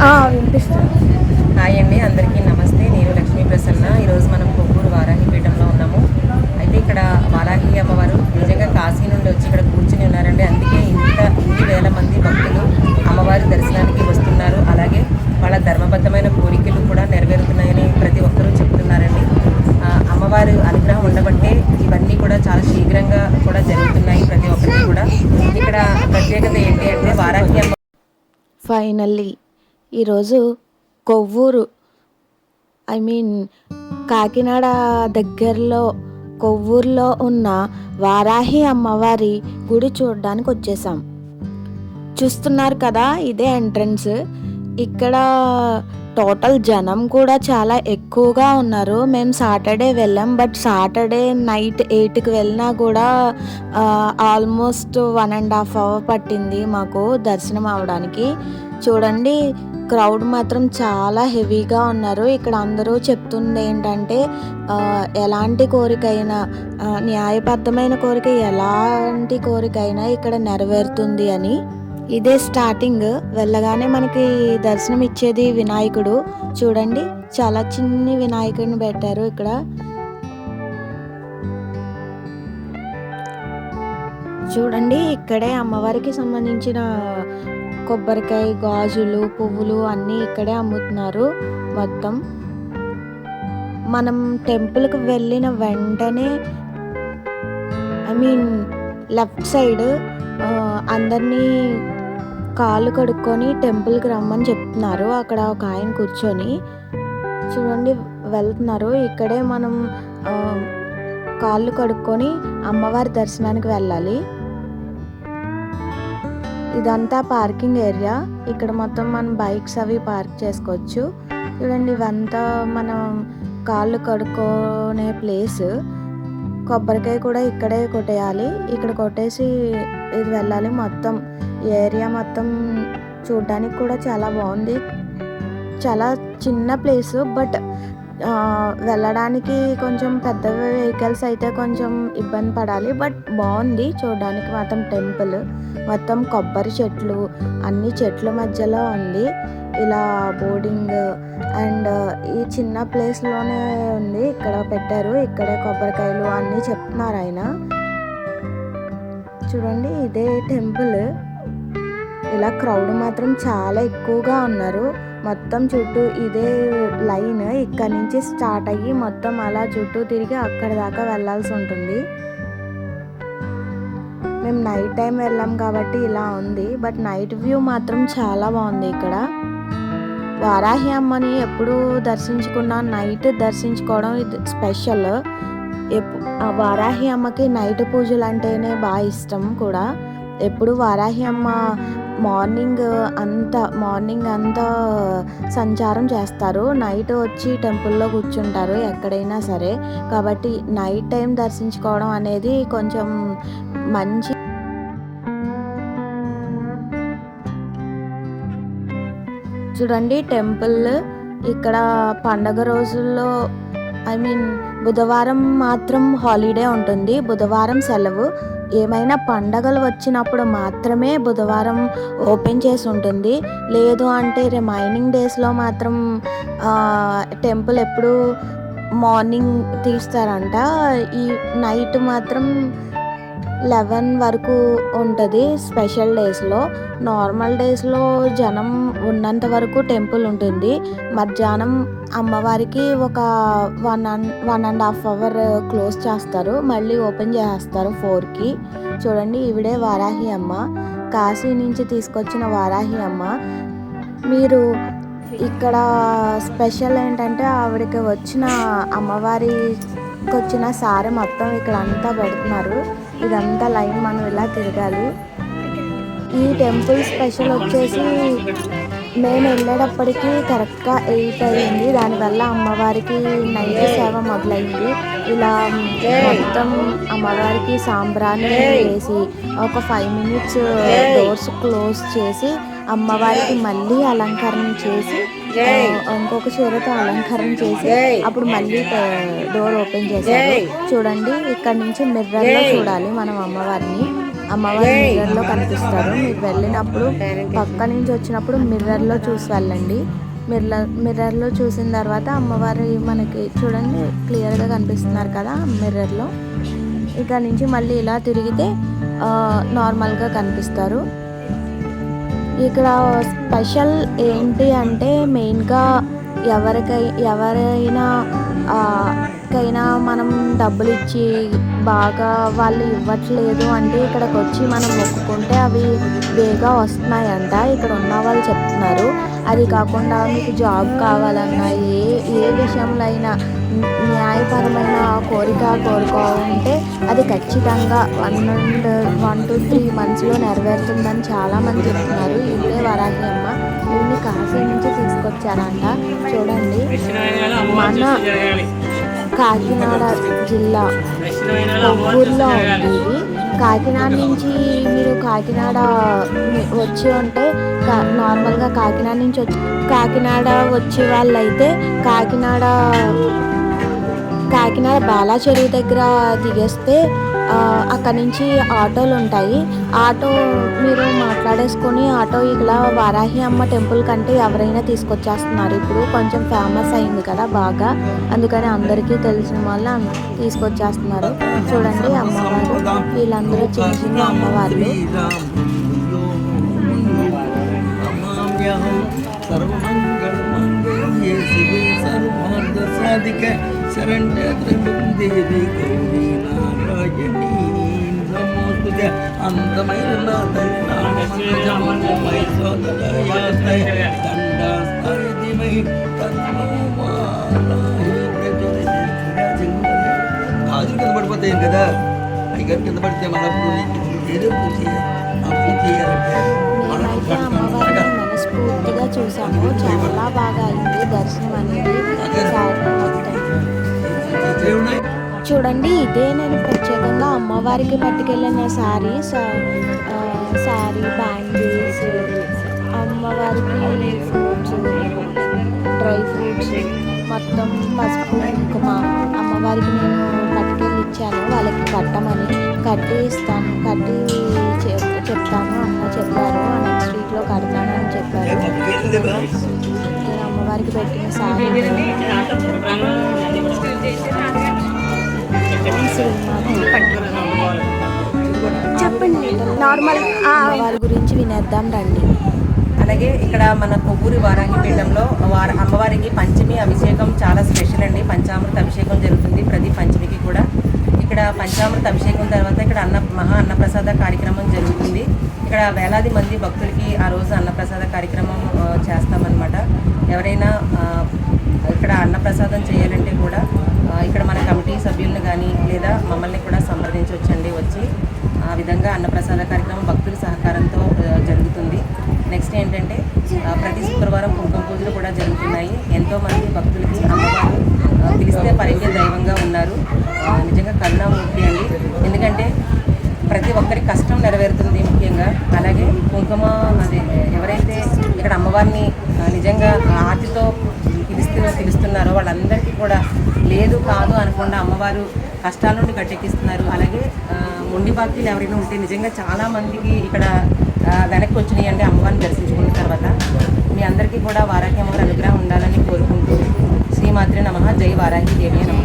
వినిపిస్తుందా? హాయ్ అండి అందరికీ నమస్తే. నేను లక్ష్మీ ప్రసన్న. ఈరోజు మనం కొవ్వూరు వారాహి పీఠంలో ఉన్నాము. అయితే ఇక్కడ వారాహి అమ్మవారు నిజంగా కాశీ నుండి వచ్చి ఇక్కడ కూర్చుని ఉన్నారండి. అందుకే ఇంత ఇన్ని వేల మంది భక్తులు అమ్మవారి దర్శనానికి వస్తున్నారు. అలాగే వాళ్ళ ధర్మబద్ధమైన కోరికలు కూడా నెరవేరుతున్నాయని ప్రతి ఒక్కరూ చెప్తున్నారండి. అమ్మవారి అనుగ్రహం ఉండబట్టే ఇవన్నీ కూడా చాలా శీఘ్రంగా కూడా జరుగుతున్నాయి ప్రతి ఒక్కరికి కూడా. ఇక్కడ ప్రత్యేకత ఏంటి అంటే వారాహి అమ్మ ఫైనల్లీ ఈరోజు కొవ్వూరు ఐ మీన్ కాకినాడ దగ్గరలో కొవ్వూరులో ఉన్న వారాహి అమ్మవారి గుడి చూడడానికి వచ్చేసాం. చూస్తున్నారు కదా ఇదే ఎంట్రన్స్ ఇక్కడ టోటల్ జనం కూడా చాలా ఎక్కువగా ఉన్నారు. మేము సాటర్డే వెళ్ళాం బట్ సాటర్డే నైట్ ఎయిట్కి వెళ్ళినా కూడా almost one and half hour పట్టింది మాకు దర్శనం అవడానికి చూడండి క్రౌడ్ మాత్రం చాలా హెవీగా ఉన్నారు. ఇక్కడ అందరూ చెప్తుంది ఏంటంటే ఎలాంటి కోరికైనా అయినా న్యాయబద్ధమైన కోరిక ఎలాంటి కోరికైనా ఇక్కడ నెరవేరుతుంది అని. ఇదే స్టార్టింగ్. వెళ్ళగానే మనకి దర్శనం ఇచ్చేది వినాయకుడు. చూడండి చాలా చిన్ని వినాయకుడిని పెట్టారు ఇక్కడ. చూడండి ఇక్కడే అమ్మవారికి సంబంధించిన కొబ్బరికాయ గాజులు పువ్వులు అన్నీ ఇక్కడే అమ్ముతున్నారు మొత్తం. మనం టెంపుల్కి వెళ్ళిన వెంటనే ఐ మీన్ లెఫ్ట్ సైడ్ అందరినీ కాళ్ళు కడుక్కొని టెంపుల్కి రమ్మని చెప్తున్నారు. అక్కడ ఒక ఆయన కూర్చొని చూడండి వెళ్తున్నారు. ఇక్కడే మనం కాళ్ళు కడుక్కొని అమ్మవారి దర్శనానికి వెళ్ళాలి. ఇదంతా పార్కింగ్ ఏరియా. ఇక్కడ మొత్తం మనం బైక్స్ అవి పార్క్ చేసుకోవచ్చు. చూడండి ఇవంతా మనం కాళ్ళు కడుక్కునే ప్లేస్. కొబ్బరికాయ కూడా ఇక్కడే కొట్టేయాలి. ఇక్కడ కొట్టేసి ఇది వెళ్ళాలి మొత్తం. ఏరియా మొత్తం చూడడానికి కూడా చాలా బాగుంది. చాలా చిన్న ప్లేస్ బట్ వెళ్ళడానికి కొంచెం పెద్ద వెహికల్స్ అయితే కొంచెం ఇబ్బంది పడాలి. బట్ బాగుంది. చూడడానికి మాత్రం టెంపుల్. మొత్తం కొబ్బరి చెట్లు అన్ని చెట్ల మధ్యలో ఉంది. ఇలా బోర్డింగ్ అండ్ ఈ చిన్న ప్లేస్లోనే ఉంది. ఇక్కడ పెట్టారు. ఇక్కడే కొబ్బరికాయలు అన్నీ చెప్తున్నారు ఆయన. చూడండి ఇదే టెంపుల్. ఇలా క్రౌడ్ మాత్రం చాలా ఎక్కువగా ఉన్నారు. మొత్తం చుట్టూ ఇదే లైన్ ఇక్కడ నుంచి స్టార్ట్ అయ్యి మొత్తం అలా చుట్టూ తిరిగి అక్కడ దాకా వెళ్ళాల్సి ఉంటుంది. మేము నైట్ టైం వెళ్ళాం కాబట్టి ఇలా ఉంది. బట్ నైట్ వ్యూ మాత్రం చాలా బాగుంది ఇక్కడ. వారాహి అమ్మని ఎప్పుడు దర్శించుకున్నా నైట్ దర్శించుకోవడం ఇది స్పెషల్. వారాహి అమ్మకి నైట్ పూజలు అంటేనే బాగా ఇష్టం కూడా. ఎప్పుడు వారాహి అమ్మ మార్నింగ్ అంతా మార్నింగ్ అంతా సంచారం చేస్తారు. నైట్ వచ్చి టెంపుల్లో కూర్చుంటారు ఎక్కడైనా సరే. కాబట్టి నైట్ టైం దర్శించుకోవడం అనేది కొంచెం మంచి చూడండి టెంపుల్. ఇక్కడ పండగ రోజుల్లో ఐ మీన్ బుధవారం మాత్రం హాలిడే ఉంటుంది. బుధవారం సెలవు. ఏమైనా పండగలు వచ్చినప్పుడు మాత్రమే బుధవారం ఓపెన్ చేసి ఉంటుంది. లేదు అంటే రిమైనింగ్ డేస్లో మాత్రం టెంపుల్ ఎప్పుడు మార్నింగ్ తీస్తారంట. ఈ నైట్ మాత్రం లెవెన్ వరకు ఉంటుంది స్పెషల్ డేస్లో. నార్మల్ డేస్లో జనం ఉన్నంత వరకు టెంపుల్ ఉంటుంది. మధ్యాహ్నం అమ్మవారికి ఒక one and one and half hour close చేస్తారు. మళ్ళీ ఓపెన్ చేస్తారు ఫోర్కి. చూడండి ఈవిడే వారాహి అమ్మ. కాశీ నుంచి తీసుకొచ్చిన వారాహి అమ్మ. మీరు ఇక్కడ స్పెషల్ ఏంటంటే ఆవిడకి వచ్చిన అమ్మవారికి వచ్చిన సారి మొత్తం ఇక్కడ అంతా పెడుతున్నారు. ఇదంతా లైన్ మనం ఇలా తిరగాలి? ఈ టెంపుల్ స్పెషల్ వచ్చేసి మేము వెళ్ళేటప్పటికి కరెక్ట్గా ఎయిట్ అయింది దానివల్ల అమ్మవారికి నైట్ సేవ మొదలైంది. ఇలా మొత్తం అమ్మవారికి సాంబ్రాణి వేసి ఒక ఫైవ్ మినిట్స్ డోర్స్ క్లోజ్ చేసి అమ్మవారికి మళ్ళీ అలంకరణ చేసి ఇంకొక చీరతో అలంకరణ చేసి అప్పుడు మళ్ళీ డోర్ ఓపెన్ చేశారు. చూడండి ఇక్కడ నుంచి మిర్రర్లో చూడాలి మనం అమ్మవారిని. అమ్మవారి మిర్రర్లో కనిపిస్తారు. మీరు వెళ్ళినప్పుడు పక్క నుంచి వచ్చినప్పుడు మిర్రర్లో చూసి వెళ్ళండి. మిర్రర్ మిర్రర్లో చూసిన తర్వాత అమ్మవారి మనకి చూడండి క్లియర్గా కనిపిస్తున్నారు కదా మిర్రర్లో ఇక్కడ నుంచి మళ్ళీ ఇలా తిరిగితే నార్మల్గా కనిపిస్తారు. ఇక్కడ స్పెషల్ ఏంటి అంటే మెయిన్గా ఎవరికై ఎవరైనా ఆ, కైనా మనం డబ్బులు ఇచ్చి బాగా వాళ్ళు ఇవ్వట్లేదు అంటే ఇక్కడికి వచ్చి మనం మొక్కుకుంటే అవి బేగా వస్తున్నాయంట. ఇక్కడ ఉన్న వాళ్ళు చెప్తున్నారు. అది కాకుండా మీకు జాబ్ కావాలన్నా ఏ ఏ విషయంలో అయినా న్యాయపరమైన కోరిక కోరుకోవాలంటే అది ఖచ్చితంగా one and one two three మంత్స్లో నెరవేరుతుందని చాలామంది చెప్తున్నారు. ఇదే వరాహి అమ్మ కాశీ నుంచి తీసుకొచ్చారంట చూడండి. మన కాకినాడ జిల్లా కొవ్వూరులో ఉంది. కాకినాడ నుంచి మీరు కాకినాడ వచ్చి ఉంటే కా- నార్మల్గా కాకినాడ నుంచి వచ్చి కాకినాడ వచ్చే వాళ్ళైతే కాకినాడ కాకినాడ బాలా చెరువు దగ్గర దిగేస్తే అక్కడ నుంచి ఆటోలు ఉంటాయి. ఆటో మీరు మాట్లాడేసుకొని ఆటో ఇలా వారాహి అమ్మ టెంపుల్ కంటే ఎవరైనా తీసుకొచ్చేస్తున్నారు. ఇప్పుడు కొంచెం ఫేమస్ అయింది కదా బాగా. అందుకని అందరికీ తెలిసిన వల్ల తీసుకొచ్చేస్తున్నారు. చూడండి అమ్మవారు. వీళ్ళందరూ చిన్న చిన్న అమ్మవార్లు. సర్వమంగళమంగళ్యే శివే శరణ్య దేవి గౌరీ నారాయణీ నమోస్తుతే అందమైన నా తల్లి దండాస్తాయ ధీమహి తన్నో కింద పడిపోతాయి కదా అయ్యగారు కింద పడితే మన ఏదో పూజ ఆ పూజ మనస్ఫూర్తిగా చూసాము చాలా బాగా అయింది. దర్శనం అనేది చూడండి ఇదే నేను ప్రత్యేకంగా అమ్మవారికి పట్టుకెళ్ళిన శారీ శారీ బ్యాంగిల్స్ అమ్మవారికి ఫ్రూట్స్ డ్రై ఫ్రూట్స్ మొత్తం పసుపు కుంకుమ అమ్మవారికి నేను పట్టుకెళ్ళి ఇచ్చాను. వాళ్ళకి కట్టమని కట్టి ఇస్తాను కట్టి చెప్- చెప్తాను అమ్మ చెప్పారు. నెక్స్ట్ వీక్లో కడతాను అని చెప్పారు. అమ్మవారికి పెట్టిన చెప్పండి. నార్మల్ వారి గురించి వినేద్దాం రండి. అలాగే ఇక్కడ మన కొవ్వూరి వారాంగి పీఠంలో వార అమ్మవారికి పంచమి అభిషేకం చాలా స్పెషల్ అండి. పంచామృత అభిషేకం జరుగుతుంది ప్రతి పంచమికి కూడా. ఇక్కడ పంచామృత అభిషేకం తర్వాత ఇక్కడ అన్న మహా అన్నప్రసాద కార్యక్రమం జరుగుతుంది. ఇక్కడ వేలాది మంది భక్తులకి ఆ రోజు అన్నప్రసాద కార్యక్రమం చేస్తామన్నమాట. ఎవరైనా ఇక్కడ అన్నప్రసాదం చేయాలంటే కూడా ఇక్కడ మన కమిటీ సభ్యులను కానీ లేదా మమ్మల్ని కూడా సంప్రదించవచ్చండి వచ్చి ఆ విధంగా అన్నప్రసాద కార్యక్రమం భక్తుల సహకారంతో జరుగుతుంది. నెక్స్ట్ ఏంటంటే ప్రతి శుక్రవారం కుంకుమ పూజలు కూడా జరుగుతున్నాయి. ఎంతోమంది భక్తులకి అమ్మవారు పిలిస్తే పలికే దైవంగా ఉన్నారు. నిజంగా కరుణామూర్తి అండి. ఎందుకంటే ప్రతి ఒక్కరి కష్టం నెరవేరుతుంది ముఖ్యంగా. అలాగే కుంకుమ అదే ఎవరైతే ఇక్కడ అమ్మవారిని నిజంగా ఆతితో పిలుస్తూ పిలుస్తున్నారో వాళ్ళందరికీ కూడా లేదు కాదు అనకుండా అమ్మవారు కష్టాల నుండి గట్టెక్కిస్తున్నారు అలాగే ఆ, మొండి బాకీలు ఎవరైనా ఉంటే నిజంగా చాలామందికి ఇక్కడ వెనక్కి వచ్చినాయి అంటే అమ్మవారిని దర్శించుకున్న తర్వాత మీ అందరికీ కూడా వారాహి అమ్మవారి అనుగ్రహం ఉండాలని కోరుకుంటూ శ్రీమాత్రి నమ. జై వారాహి దేవి నమ.